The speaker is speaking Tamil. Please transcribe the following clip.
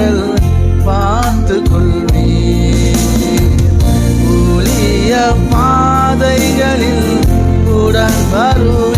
நீங்கள் பார்த்து கொள்வீர். ஊழிய பாதைகளில் உடன் வரும்